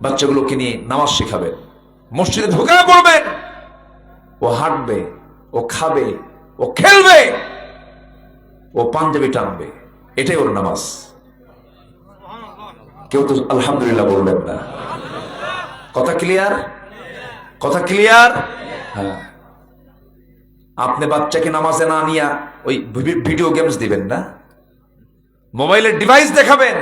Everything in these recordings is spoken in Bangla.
বাচ্চাগুলোকে নিয়ে নামাজ শেখাবেন মসজিদে ঢুকে পড়বেন ও হাঁটবে, ও খাবে, ও খেলবে, ও পাঞ্জাবি টানবে, এটাই ওর নামাজ। কেউ তো আলহামদুলিল্লাহ বলবেন না। কথা ক্লিয়ার কথা ক্লিয়ার হ্যাঁ। আপনি বাচ্চাকে নামাজে না নিয়া ওই ভিডিও গেমস দিবেন না? মোবাইলের ডিভাইস দেখাবেন।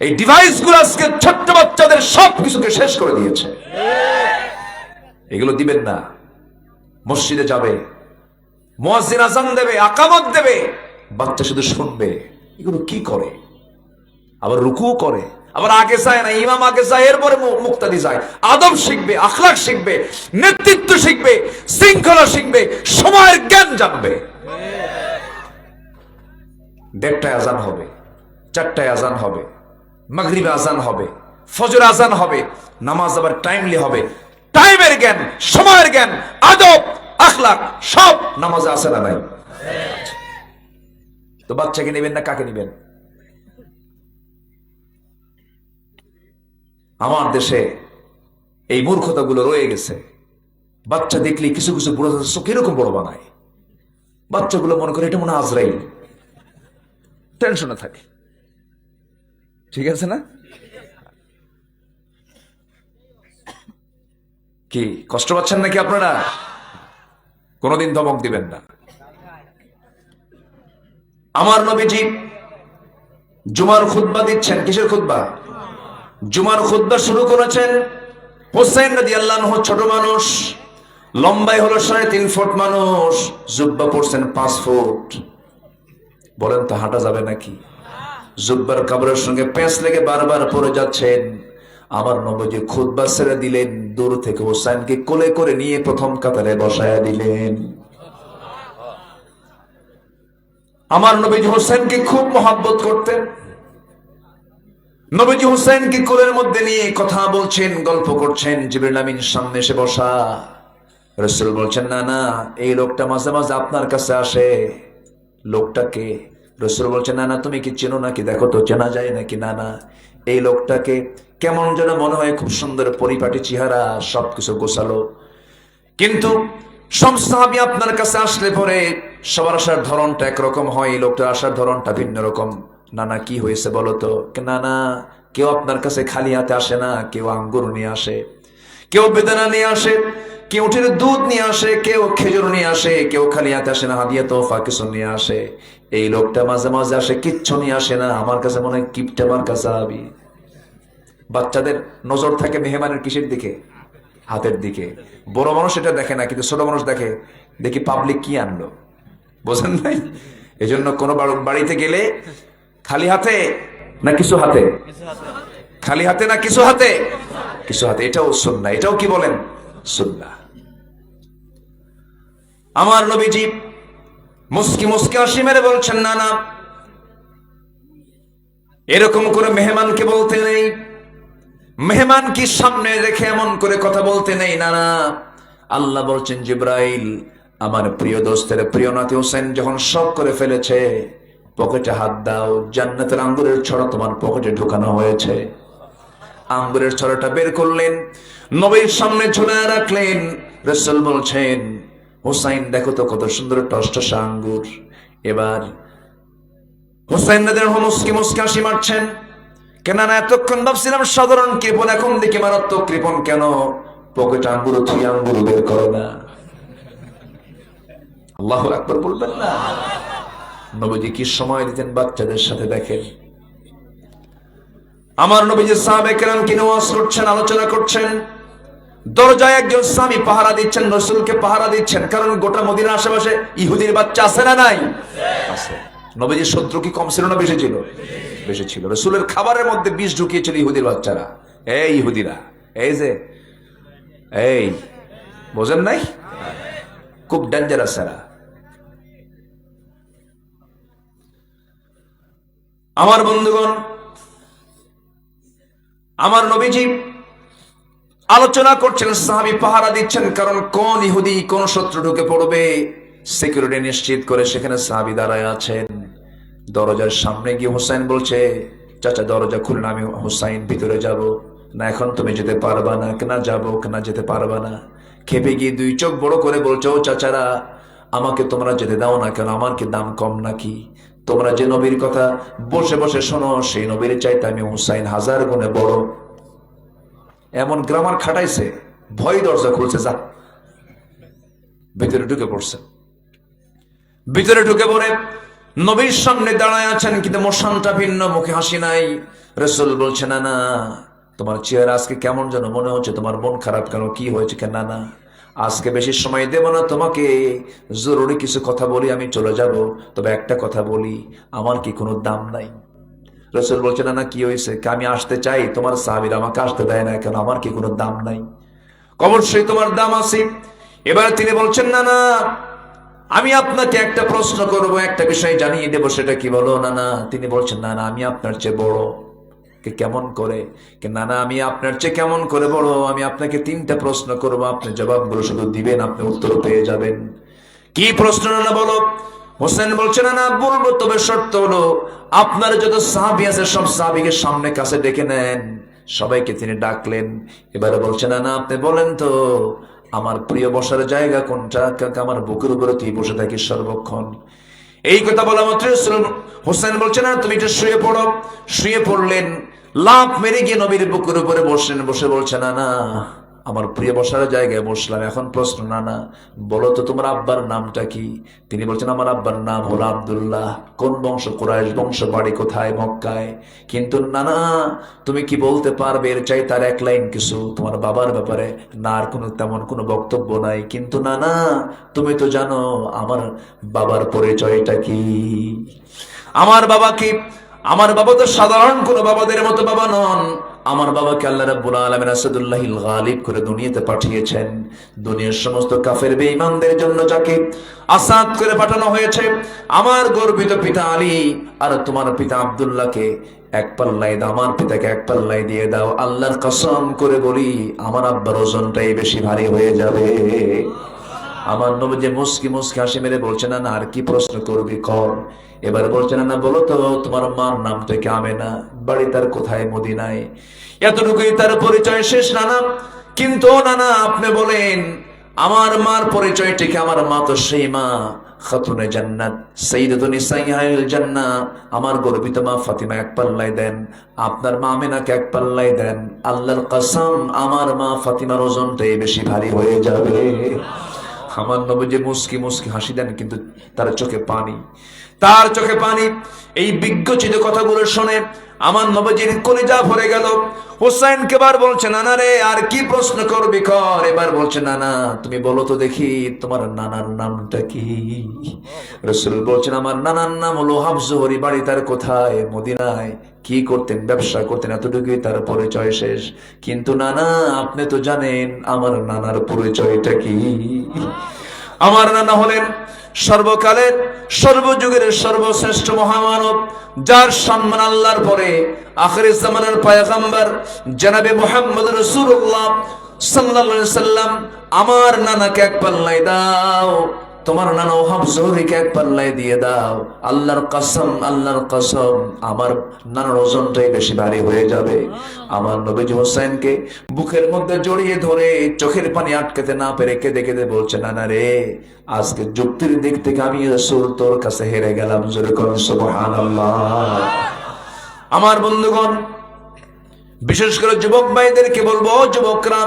এই ডিভাইসগুলো আজকে ছোট্ট বাচ্চাদের সব কিছুকে শেষ করে দিয়েছে। এগুলো দিবেন না। মসজিদে যাবে, মুয়াজ্জিন আজান দেবে, আকামত দেবে, বাচ্চা শুধু শুনবে। এগুলো কি করে? আবার রুকুও করে, আবার আগে যায় না, ইমাম আগে যায়, এরপরে মুক্তাদি যায়। আদব শিখবে আখলাক শিখবে, নেতৃত্ব শিখবে, শৃঙ্খলা শিখবে, সময়ের জ্ঞান জানবে। দেড়টায় আজান হবে, চারটায় আজান হবে মাগরিবে আজান হবে, ফজর আজান হবে, নামাজ আবার টাইমলি হবে। টাইমের জ্ঞান, সময়ের জ্ঞান, আদব আখলাক সব নামাজে আসে না নাই? তো বাচ্চাকে নেবেন না কাকে নেবেন? আমার দেশে এই মূর্খতাগুলো রয়ে গেছে। বাচ্চা দেখলে কিছু কিছু বুড়ো চোখ এরকম বড় বানায়। বাচ্চাগুলো মনে করে এটা মনে আজরাইল। টেনশনে থাকে। ঠিক আছে না? কি, কষ্ট পাচ্ছেন নাকি আপনারা? কোনোদিন ধমক দিবেন না। আমার নবীজি জুমার খুতবা দিচ্ছেন, কিসের খুতবা? জুমার খুতবা শুরু করেছেন হোসেন নদী আল্লাহ ছোট মানুষ লম্বাই হলো সাড়ে তিন ফুট মানুষ, জুব্বা পড়ছেন পাঁচ ফুট। বলেন তো হাঁটা যাবে নাকি? জুব্বার কাবরের সঙ্গে পেঁচ লেগে বারবার পড়ে যাচ্ছেন। আমার নবজি খুদ্া ছেড়ে দিলেন, দূর থেকে হোসাইনকে কোলে করে নিয়ে প্রথম কাতারে বসায়া দিলেন। আমার নবীজি হোসেনকে খুব মহাব্বত করতেন। নবীজি হোসেনকে কোলের মধ্যে নিয়ে কথা বলছেন, গল্প করছেন, জিবরিল আমিন সামনে এসে বসা। রসুল বলছেন, না না, এই লোকটা মাঝে মাঝে আপনার কাছে আসে। লোকটাকে রসুল বলছে, না না, তুমি কি চেনো নাকি? দেখো তো, চেনা যায় নাকি? না না। এই লোকটাকে কেমন যেন মনে হয় খুব সুন্দর পরিপাটি চেহারা, সবকিছু গোছালো। কিন্তু সব সাহাবি আপনার কাছে আসলে পরে সবার আসার ধরনটা একরকম হয়, এই লোকটার আসার ধরনটা ভিন্ন রকম। না না, কি হয়েছে বলো তো? না না, কেউ আপনার কাছে খালি হাতে আসে না, কেউ আঙ্গুর নিয়ে আসে, কেউ বেদনা নিয়ে আসে। কেউ উঠে দুধ নিয়ে আসে, কেউ খেজুর নিয়ে আসে, কেউ খালি হাতে আসে না, হাদিয়া তোফা কিছু নিয়ে আসে। এই লোকটা মাঝে মাঝে আসে, কিচ্ছু নিয়ে আসে না, আমার কাছে মনে হয় কিপটা আমার কাছে আবি। বাচ্চাদের নজর থাকে মেহমানের কিসের দিকে? হাতের দিকে। বড় মানুষ এটা দেখে না, কিন্তু ছোট মানুষ দেখে, দেখি পাবলিক কি আনলো। বোঝেন নাই? এই জন্য কোনো বাড়িতে গেলে খালি হাতে না কিছু হাতে? খালি হাতে না কিছু হাতে? কিছু হাতে, এটাও সুন্না এটাও কি বলেন? সুন্না আমার নবীজি মুসকি মুসকি হাসি মেরে বলছেন, না না। এরকম করে মেহমানকে বলতে নেই। মেহমান কি সামনে রেখে এমন করে কথা বলতে নেই? না না। আল্লাহ বলছেন, জিব্রাইল, আমার প্রিয় দোস্তের প্রিয় নাতি হোসেন যখন শখ করে ফেলেছে, পকেটে হাত দাও। জান্নাতের আঙ্গুরের ছড়া তোমার পকেটে ঢুকানো হয়েছে। আঙ্গুরের ছড়াটা বের করলেন, নবীর সামনে ঝুলে রাখলেন। রসুল বলছেন হোসাইন, দেখো তো কত সুন্দর টসটসা আঙ্গুর এবার হোসাইন নদের মুসকি মুসকি হাসি মারছেন? কেন না এতক্ষণ ভাবছিলাম সাধারণ কৃপণ এখন দেখি মারাত্মক কৃপণ কেন? পকেট আঙ্গুর, থুই আঙ্গুর বের করে না। আল্লাহ একবার বলবেন না। নবীজি কি সময় দিতেন বাচ্চাদের সাথে দেখেন। আমার নবীজি সাহাবে কেরাম কি নামাজ করছেন আলোচনা করছেন? দরজায় একজন স্বামী পাহারা দিচ্ছেন, রসুলকে পাহারা দিচ্ছেন। কারণ গোটা মদিনার আশেপাশে ইহুদির বাচ্চা আছে না নাই? আছে। নবীজির শত্রু কি কম ছিল না বেশি ছিল? বেশি ছিল। রসুলের খাবারের মধ্যে বিষ ঢুকিয়েছিল ইহুদির বাচ্চারা। এই ইহুদিরা, এই যে, এই, বোঝেন নাই? খুব ডেঞ্জারাস এরা। আমার বন্ধুগণ, আমার নবীজি আলোচনা করছেন সাহাবি পাহারা দিচ্ছেন, কারণ কোন ইহুদি, কোন শত্রু ঢুকে পড়বে? সিকিউরিটি নিশ্চিত করে সেখানে সাহাবি দাঁড়ায় আছেন। দরজার সামনে গিয়ে হোসেন বলছে, চাচা, দরজা খুলুন, আমি হুসাইন ভিতরে যাব। না, এখন তুমি যেতে পারবা না কেনা যাব কেনা যেতে পারবা না। খেপে গিয়ে দুই চোখ বড় করে বলছো চাচারা, আমাকে তোমরা যেতে দাও না কেন? আমার কি দাম কম নাকি? তোমরা যে নবীর কথা বসে বসে শোনো, সেই নবীর চাইতে আমি হুসাইন হাজার গুণে বড়। এমন গ্রামার খাটাইছে, ভয় দরজা খুলছে, যা। ভিতরে ঢুকে পড়ছে। ভিতরে ঢুকে পড়ে, নবীর সামনে দাঁড়ায় আছেন, কিন্তু মোশানটা ভিন্ন, মুখে হাসি নাই। রসুল বলছে, না না, তোমার চেহারা আজকে কেমন যেন মনে হচ্ছে, তোমার মন খারাপ কেন, কি হয়েছে কেন, না না। আজকে বেশি সময় দেব না তোমাকে, জরুরি কিছু কথা বলি, আমি চলে যাব। তবে একটা কথা বলি, আমার কি কোনো দাম নাই? রসুল বলছে না কি হয়েছে? আমি আসতে চাই? তোমার সাহাবির আমাকে আসতে দেয় না কেন? আমার কি কোনো দাম নাই? অবশ্যই তোমার দাম আছে। এবার তিনি বলছেন, না না, আমি আপনাকে একটা প্রশ্ন করব, একটা বিষয় জানিয়ে দেব, সেটা কি বলো? না না, তিনি বলছেন, না না, আমি আপনার চেয়ে বড়। কে কেমন করে? না না, আমি আপনার চেয়ে কেমন করে বড়? আমি আপনাকে তিনটা প্রশ্ন করব, আপনি জবাবগুলো শুধু দিবেন, আপনি উত্তর পেয়ে যাবেন। কি প্রশ্ন না, বলো? হোসেন বলছে, না বলব, তবে শর্ত হলো, আপনার যত সাহাবি আছে, সব সাহাবিকে সামনে, কাছে ডেকে নেন। সবাইকে তিনি ডাকলেন। এবারে বলছে, না আপনি বলেন তো, আমার প্রিয় বসার জায়গা কোনটা? কাকা আমার বুকের উপরে তুই বসে থাকিস সর্বক্ষণ। এই কথা বলা মাত্র হোসেন বলছে, না, তুমি এটা শুয়ে পড়ো। শুয়ে পড়লেন লাভ মেরে গিয়ে নবীর বুকের উপরে বসলেন। বসে বলছে, না না আমার প্রিয় বসার জায়গায় বসলাম। এখন প্রশ্ন না না বলো তো তোমার আব্বার নামটা কি? তিনি বলছেন, আমার আব্বার নাম হলো আবদুল্লাহ। কোন বংশ? কোরআশ বংশ, বাড়ি কোথায়? মক্কায়। কিন্তু না না তুমি কি বলতে পারবে? এর চাই তার এক লাইন কিছু। তোমার বাবার ব্যাপারে না আর কোনো তেমন কোনো বক্তব্য নাই। কিন্তু না না তুমি তো জানো, আমার বাবার পরিচয়টা কি? আমার বাবা কি? আমার বাবা তো সাধারণ কোনো বাবাদের মতো বাবা নন। আমার বাবাকে আল্লাহ রাব্বুল আলামিন আসাদুল্লাহিল গালিব করে দুনিয়াতে পাঠিয়েছেন। দুনিয়ার সমস্ত কাফের বেঈমানদের জন্য যাকে আসাদ করে পাঠানো হয়েছে। আমার গর্বিত পিতা আলী, আর তোমার পিতা আব্দুল্লাহকে এক পাল্লাই দাও, আমার পিতাকে এক পাল্লাই দিয়ে দাও। আল্লাহর কসম করে বলি, আমার আব্বার ওজনটাই বেশি ভারী হয়ে যাবে। আমার নবী যে মুসকি মুসকি হাসি মেরে বলছে না না, আর কি প্রশ্ন করবি কর? এবার বলছে না না বলো তো, তোমার মার নামটা কি আমেনা? বাড়ি তার কোথায়? মদিনায়? এতটুকুই তার পরিচয় শেষ না না কিন্তু না না আপনি বলেন, আমার মার পরিচয় ঠিক আমার মা তো সেই মা, খাতুনে জান্নাত সাইয়্যিদাতুন নিসাইল জান্নাহ। আমার গর্বিত মা ফাতিমা এক পাল্লাই দেন, আপনার মা আমেনাকে এক পাল্লাই দেন। আল্লাহর কসম, আমার মা ফাতিমার ওজনটাই বেশি ভারী হয়ে যাবে। আমার নবী মুসকি মুসকি হাসি দেন, কিন্তু তার চোখে পানি। তার চোখে পানি। এই বিজ্ঞচিত কথাগুলো শুনে আমার নবজির কলিজা ভরে গেল। হোসাইন কেবার বলছে, নানা রে, আর কি প্রশ্ন করবি কর? এবার বলছে, নানা, তুমি বলো তো দেখি, তোমার নানার নামটা কি? রসুল বলছেন, আমার নানার নাম হলো হাফজুহরি, বাড়ি তার কোথায়? মদিনায়। কি করতেন, ব্যবসা করতেন, এতটুকুই তার পরিচয় শেষ। কিন্তু নানা, আপনি তো জানেন, আমার নানার পরিচয়টা কি? আমার নানা হলেন সর্বকালের, সর্বযুগের সর্বশ্রেষ্ঠ মহামানব, যার সম্মান আল্লাহর পরে আখরি জামানের পায়গাম্বার জানাবে মোহাম্মদ রসুল্লাহ সাল্লা সাল্লাম আমার নানাকে এক পাল্লাই দাও। তোমার নানা ওহাব জহরিকে এক পাল্লাই দিয়ে দাও। আল্লাহর কসম আল্লাহর কসম, আমার নানার ওজনটাই বেশি ভারী হয়ে যাবে। আমার নবীজি হোসেনকে বুকের মধ্যে জড়িয়ে ধরে চোখের পানি আটকাতে না পেরে কেঁদে কেঁদে বলছে, নানা রে, আজকে যুক্তির দিক থেকে আমি রসুল তোর কাছে হেরে গেলাম জোরে সুবহানাল্লাহ। আমার বন্ধুগণ, বিশেষ করে যুবক ভাইদেরকে বলব, যুবকরা,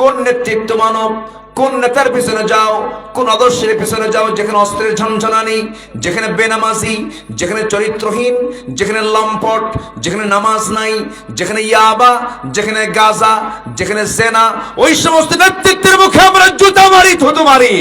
কোন নেতৃত্ব মানব কোন নেতার পিছনে যাও, কোন আদর্শের পিছনে যাও, যেখানে অস্ত্রের ঝনঝনানি, যেখানে বেনামাজি, যেখানে চরিত্রহীন, যেখানে লম্পট, যেখানে নামাজ নাই, যেখানে ইয়াবা, যেখানে গাজা, যেখানে সেনা ওই সমস্ত নেতৃত্বের মুখে আমরা জুতা মারি, থুতু মারি।